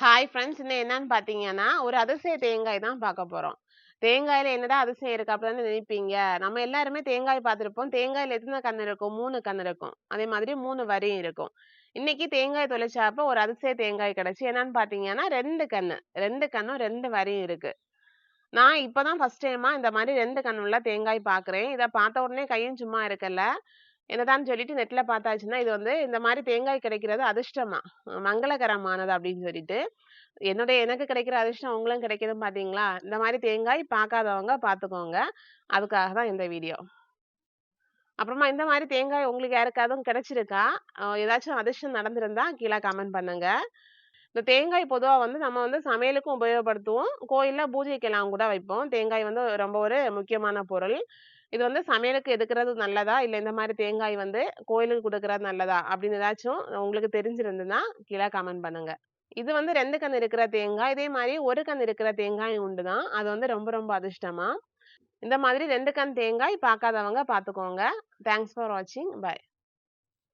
Hi friends இன்னும் என்னன்னு பார்த்தீங்கன்னா ஒரு அதிசய தேங்காய் தான் பார்க்க போறோம். தேங்காயில என்னதான் அதிசயம் இருக்கு அப்படின்னு நினைப்பீங்க? நம்ம எல்லாருமே தேங்காய் பார்த்துருப்போம் தேங்காயில எத்தனை கண் இருக்கும்? மூணு கண் இருக்கும். அதே மாதிரி மூணு வரியும் இருக்கும். இன்னைக்கு தேங்காய் தொலைச்சாப்ப ஒரு அதிசய தேங்காய் கிடச்சி என்னன்னு பார்த்தீங்கன்னா ரெண்டு கண் ரெண்டு கண்ணும் ரெண்டு வரியும் இருக்கு. நான் இப்பதான் ஃபர்ஸ்ட் டைமா இந்த மாதிரி ரெண்டு கண்ணுள்ள தேங்காய் பார்க்குறேன் இதை பார்த்த உடனே கையும் சும்மா இருக்கல. என்னதான் சொல்லிட்டு நெட்ல பார்த்தாச்சுன்னா இது வந்து இந்த மாதிரி தேங்காய் கிடைக்கிறது அதிர்ஷ்டமா? மங்களகரமானது அப்படின்னு சொல்லிட்டு என்னுடைய எனக்கு கிடைக்கிற அதிர்ஷ்டம் உங்களும் கிடைக்குதுன்னு பாத்தீங்களா இந்த மாதிரி தேங்காய் பார்க்காதவங்க பார்த்துக்கோங்க. அதுக்காக தான் இந்த வீடியோ. அப்புறமா இந்த மாதிரி தேங்காய் உங்களுக்கு யாருக்காதும் கிடைச்சிருக்கா? ஏதாச்சும் அதிர்ஷ்டம் நடந்திருந்தா கீழே கமெண்ட் பண்ணுங்க. இந்த தேங்காய் பொதுவா வந்து நம்ம வந்து சமையலுக்கும் உபயோகப்படுத்துவோம். கோயில்ல பூஜைக்கெல்லாம் கூட வைப்போம். தேங்காய் வந்து ரொம்ப ஒரு முக்கியமான பொருள். இது வந்து சமையலுக்கு எடுக்கிறது நல்லதா? இல்ல இந்த மாதிரி தேங்காய் வந்து கோயிலுக்கு கொடுக்கறது நல்லதா? அப்படின்னு ஏதாச்சும் உங்களுக்கு தெரிஞ்சிருந்துன்னா கீழே கமெண்ட் பண்ணுங்க. இது வந்து ரெண்டு கண் இருக்கிற தேங்காய் இதே மாதிரி ஒரு கண் இருக்கிற தேங்காய் உண்டுதான். அது வந்து ரொம்ப ரொம்ப அதிர்ஷ்டமா. இந்த மாதிரி ரெண்டு கண் தேங்காய் பார்க்காதவங்க பார்த்துக்கோங்க தேங்க்ஸ் ஃபார் வாட்சிங் பை